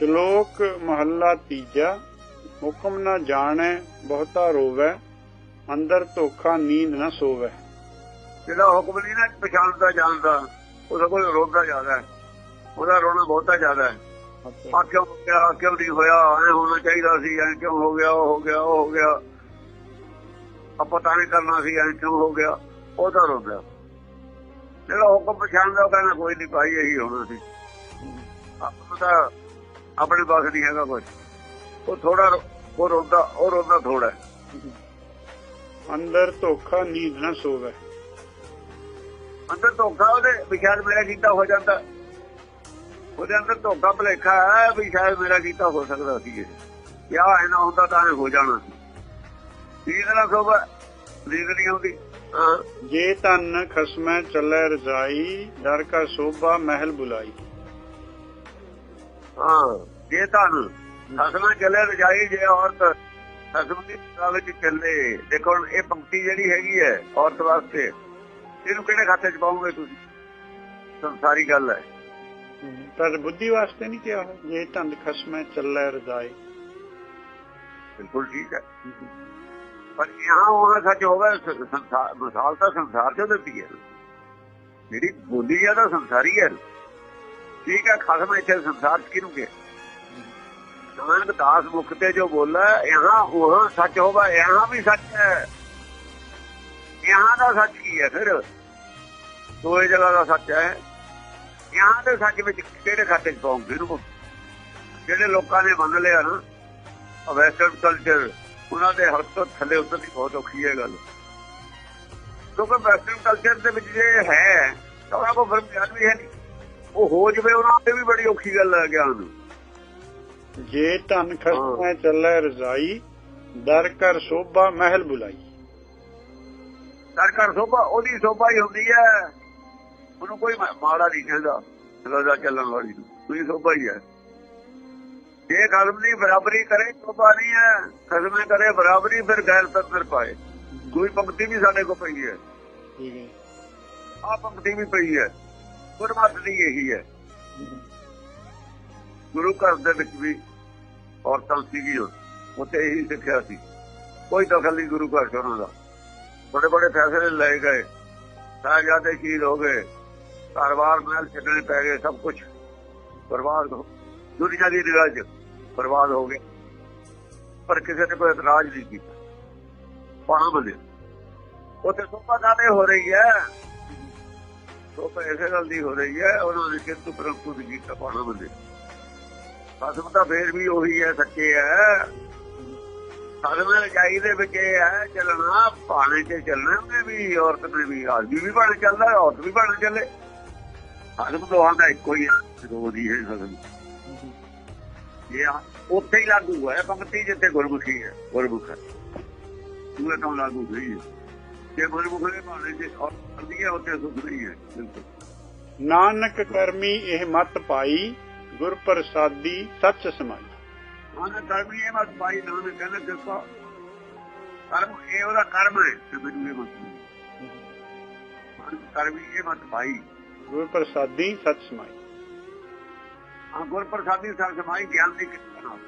ਸ਼ਲੋਕ ਮਹੱਲਾ ਤੀਜਾ ਹੁਕਮ ਨਾ ਜਾਣੈ ਬਹੁਤਾ ਰੋਵੈ ਅੰਦਰ ਧੋਖਾ ਨੀਂਦ ਨਾ ਸੋਵੈ। ਜਿਹੜਾ ਹੁਕਮ ਨਹੀਂ ਨਾ ਪਛਾਣਦਾ ਜਾਣਦਾ ਉਹਦਾ ਕੋਲ ਰੋਂਦਾ ਜ਼ਿਆਦਾ ਹੈ। ਉਹਦਾ ਰੋਣਾ ਬਹੁਤਾ ਜ਼ਿਆਦਾ ਹੈ। ਆ ਕਿਉਂ ਹੋ ਗਿਆ ਆਹ ਕਿਉਂ ਨਹੀਂ ਹੋਇਆ ਐ ਹੋਣਾ ਚਾਹੀਦਾ ਸੀ ਐ ਕਿਉਂ ਹੋ ਗਿਆ ਉਹ ਹੋ ਗਿਆ ਉਹ ਹੋ ਗਿਆ। ਆ ਪਤਾ ਨਹੀਂ ਕਰਨਾ ਸੀ ਐ ਕਿਉਂ ਹੋ ਗਿਆ ਉਹ ਤਾਂ ਰੋਂਦਾ। ਜਿਹੜਾ ਹੁਕਮ ਪਛਾਣਦਾ ਉਹ ਕਹਿੰਦਾ ਕੋਈ ਨਹੀਂ ਭਾਈ ਇਹੀ ਹੋਣਾ ਸੀ। ਆਪਾਂ ਤਾਂ ਆਪਣੇ ਪਾਸ ਨਹੀਂ ਹੈਗਾ ਕੁਝ ਉਹ ਥੋੜਾ ਉਹ ਰੋਂਦਾ ਉਹ ਰੋਂਦਾ ਥੋੜਾ ਅੰਦਰ ਧੋਖਾ ਨੀਂਦ ਨਾ ਸੋਵੈ। ਅੰਦਰ ਧੋਖਾ ਉਹਦੇ ਵੀ ਸ਼ਾਇਦ ਮੇਰਾ ਕੀਤਾ ਹੋ ਜਾਂਦਾ। ਉਹਦੇ ਅੰਦਰ ਧੋਖਾ ਭਲੇਖਾ ਹੈ ਵੀ ਸ਼ਾਇਦ ਮੇਰਾ ਕੀਤਾ ਹੋ ਸਕਦਾ ਸੀ ਇਹ। ਯਾ ਐਨਾ ਹੁੰਦਾ ਤਾਂ ਹੋ ਜਾਣਾ ਸੀ। ਨੀਂਦ ਨਾ ਸੋਵਾ ਨੀਂਦ ਨਹੀਂ ਆਉਂਦੀ। ਜੇ ਤਨ ਖਸਮੈ ਚੱਲੈ ਰਜਾਈ ਡਰ ਕਾ ਸੋਭਾ ਮਹਿਲ ਬੁਲਾਈ। ਹਾਂ। ਜੇ ਤੁਹਾਨੂੰ ਹਸਨਾ ਚੱਲੇ ਰਜਾਈ ਜੇ ਔਰਤ ਹਸਮ ਦੀ ਗੱਲ ਵਿੱਚ ਚੱਲੇ। ਦੇਖੋ ਇਹ ਪੰਕਤੀ ਜਿਹੜੀ ਹੈਗੀ ਹੈ ਔਰਤ ਵਾਸਤੇ ਇਹਨੂੰ ਕਿਹੜੇ ਖਾਤੇ ਚ ਪਾਉਂਗੇ ਤੁਸੀਂ? ਸੰਸਾਰੀ ਗੱਲ ਹੈ। ਪਰ ਬੁੱਧੀ ਵਾਸਤੇ ਨਹੀਂ ਕਿਹਾ। ਜੇ ਤਨ ਖਸਮੈ ਚੱਲੈ ਰਜਾਈ ਬਿਲਕੁਲ ਠੀਕ ਹੈ। ਪਰ यहाँ ਹੋਣਾ ਸੱਚ ਹੋਵੇ ਸੰਸਾਰ ਮਿਸਾਲ ਤਾਂ ਸੰਸਾਰ ਚੋਂ ਦਿੱਤੀ ਹੈ। ਜਿਹੜੀ ਬੋਲੀ ਹੈ ਤਾਂ ਸੰਸਾਰੀ ਹੈ। ਠੀਕ ਹੈ, ਖਸਮ ਇੱਥੇ ਸੰਸਾਰ ਕਿਨੂੰ ਕੇ ਨਾਨਕ ਦਾਸ ਮੁਖ ਤੇ ਜੋ ਬੋਲਾ, ਇਹਾਂ ਉਹ ਸੱਚ ਹੋਗਾ ਇਹਾਂ ਵੀ ਸੱਚ ਹੈ। ਇਹਾਂ ਦਾ ਸੱਚ ਕੀ ਹੈ ਫਿਰ? ਦੋਏ ਜਗ੍ਹਾ ਦਾ ਸੱਚ ਹੈ। ਇਹਾਂ ਦੇ ਸੱਚ ਵਿੱਚ ਕਿਹੜੇ ਖਾਤੇ ਚ ਪਾਉਂਗੇ ਨੂੰ ਜਿਹੜੇ ਲੋਕਾਂ ਨੇ ਮੰਨ ਲਿਆ ਨਾ ਵੈਸਟਰਨ ਕਲਚਰ ਉਹਨਾਂ ਦੇ ਹੱਥ ਤੋਂ ਥੱਲੇ ਉੱਤਰ ਦੀ ਬਹੁਤ ਔਖੀ ਹੈ ਗੱਲ। ਕਿਉਂਕਿ ਵੈਸਟਰਨ ਕਲਚਰ ਦੇ ਵਿੱਚ ਜੇ ਹੈ, ਤਾਂ ਉਹਨਾਂ ਕੋਲ ਫਿਰ ਵੀ ਹੈ ਨਹੀਂ ਉਹ ਹੋ ਜਵੇ ਉਹਨਾਂ ਤੇ ਵੀ ਬੜੀ ਔਖੀ ਗੱਲ ਹੈ ਗਿਆਨ ਜੇ ਤਨ ਖਸਮੈ ਚੱਲੈ ਰਜਾਈ ਦਰ ਕਰ ਸੋਭਾ ਮਹਿਲ ਬੁਲਾਈ। ਸਰਕਾਰ ਸੋਭਾ ਉਹਦੀ ਸੋਭਾ ਹੀ ਹੁੰਦੀ ਹੈ। ਉਹਨੂੰ ਕੋਈ ਮਾੜਾ ਨਹੀਂ ਕਹਿੰਦਾ ਰਜ਼ਾ ਚੱਲਣ ਵਾਲੀ ਨੂੰ। ਉਹਦੀ ਸੋਭਾ ਹੀ ਹੈ। ਜੇ ਖਸਮ ਦੀ ਬਰਾਬਰੀ ਕਰੇ ਸੋਭਾ ਨਹੀਂ ਹੈ। ਖਸਮੇ ਕਰੇ ਬਰਾਬਰੀ ਫਿਰ ਗੈਰ ਤੰਦਰ ਪਾਏ। ਕੋਈ ਪੰਕਤੀ ਵੀ ਸਾਡੇ ਕੋਲ ਪਈ ਹੈ। ਠੀਕ ਹੈ। ਆ ਪੰਕਤੀ ਵੀ ਪਈ ਹੈ। ਗੁਰਮਤਿ ਦੀ ਇਹੀ ਹੈ। ਗੁਰੂ ਘਰ ਦੇ ਵਿੱਚ ਵੀ ਔਰਤਾਂ ਸੀਗੀ ਉੱਥੇ ਇਹੀ ਸਿੱਖਿਆ ਸੀ। ਕੋਈ ਦਖਲ ਨਹੀਂ ਗੁਰੂ ਘਰ ਚ ਦਾ। ਬੜੇ ਬੜੇ ਫੈਸਲੇ ਲਏ ਗਏ। ਸਾਹਿਬਜ਼ਾਦੇ ਸ਼ਹੀਦ ਹੋ ਗਏ। ਘਰ-ਬਾਰ ਮਹਿਲ ਛੱਡਣੇ ਪੈ ਗਏ ਸਭ ਕੁਝ ਬਰਬਾਦ ਹੋ, ਦੁਨੀਆ ਦੀ ਨਿਗਾਹ 'ਚ ਬਰਬਾਦ ਹੋ ਗਏ ਪਰ ਕਿਸੇ ਨੇ ਕੋਈ ਇਤਰਾਜ਼ ਨਹੀਂ ਕੀਤਾ। ਪਾਣਾ ਬਲੇ ਉੱਥੇ ਸੋਭਾ ਕਾਤੇ ਹੋ ਰਹੀ ਹੈ। ਸੋਭਾ ਇਸੇ ਗੱਲ ਦੀ ਹੋ ਰਹੀ ਹੈ, ਉਹਨਾਂ ਨੇ ਕਿੰਤੂ ਪਰੰਤੂ ਦੀ ਕੀਤਾ ਪਾਣਾ ਬਲੇ ਖਸਮ ਤਾਂ ਫੇਰ ਵੀ ਉਹੀ ਹੈ, ਸੱਚੇ ਹੈ। ਖਸਮ ਰਜਾਈ ਦੇ ਵਿੱਚ ਇਹ ਹੈ, ਚੱਲਣਾ, ਪਾਣੇ ਤੇ ਚੱਲਣਾ, ਉਹਨੇ ਵੀ ਔਰਤ ਨੇ ਵੀ, ਆਦਮੀ ਵੀ ਬਣ ਚੱਲਦਾ, ਔਰਤ ਵੀ ਬਣ ਚੱਲੇ। ਖਸਮ ਦੋਹਾਂ ਦਾ ਇੱਕੋ ਹੀ ਹੈ ਦੋ ਦੀ ਹੈ ਖਸਮ ਇਹ ਉੱਥੇ ਹੀ ਲਾਗੂ ਹੈ, ਪੰਕਤੀ ਜਿੱਥੇ ਗੁਰਮੁਖੀ ਹੈ, ਗੁਰਮੁਖ ਹੈ। ਦੂਏ ਤੋਂ ਲਾਗੂ ਨਹੀਂ ਹੈ। ਜੇ ਗੁਰਮੁਖ ਬਾਣੇ ਹੈ ਹੈ ਨਾਨਕ ਕਰਮੀ ਇਹ ਮਤ ਪਾਈ ਗੁਰ ਪ੍ਰਸਾਦੀ ਸੱਚ ਸਮਾਈ। ਉਹਨੇ ਕਰਮ ਇਹ ਮਤ ਪਾਈ ਨਾ ਉਹਨੇ ਕਹਿੰਦਾ ਕਿਰਪਾ ਕਰਮ ਇਹ ਉਹਦਾ ਕਰਮ ਹੈ ਤੇ ਮੈਨੂੰ ਇਹ ਮਤ ਕਰਮ ਇਹ ਮਤ ਪਾਈ। ਗੁਰ ਪ੍ਰਸਾਦੀ ਸੱਚ ਸਮਾਈ। ਆ ਗੁਰ ਪ੍ਰਸਾਦੀ ਸਰ ਸਮਾਈ ਗਿਆਨ ਦੀ ਕਿਰਪਾ ਨਾਲ।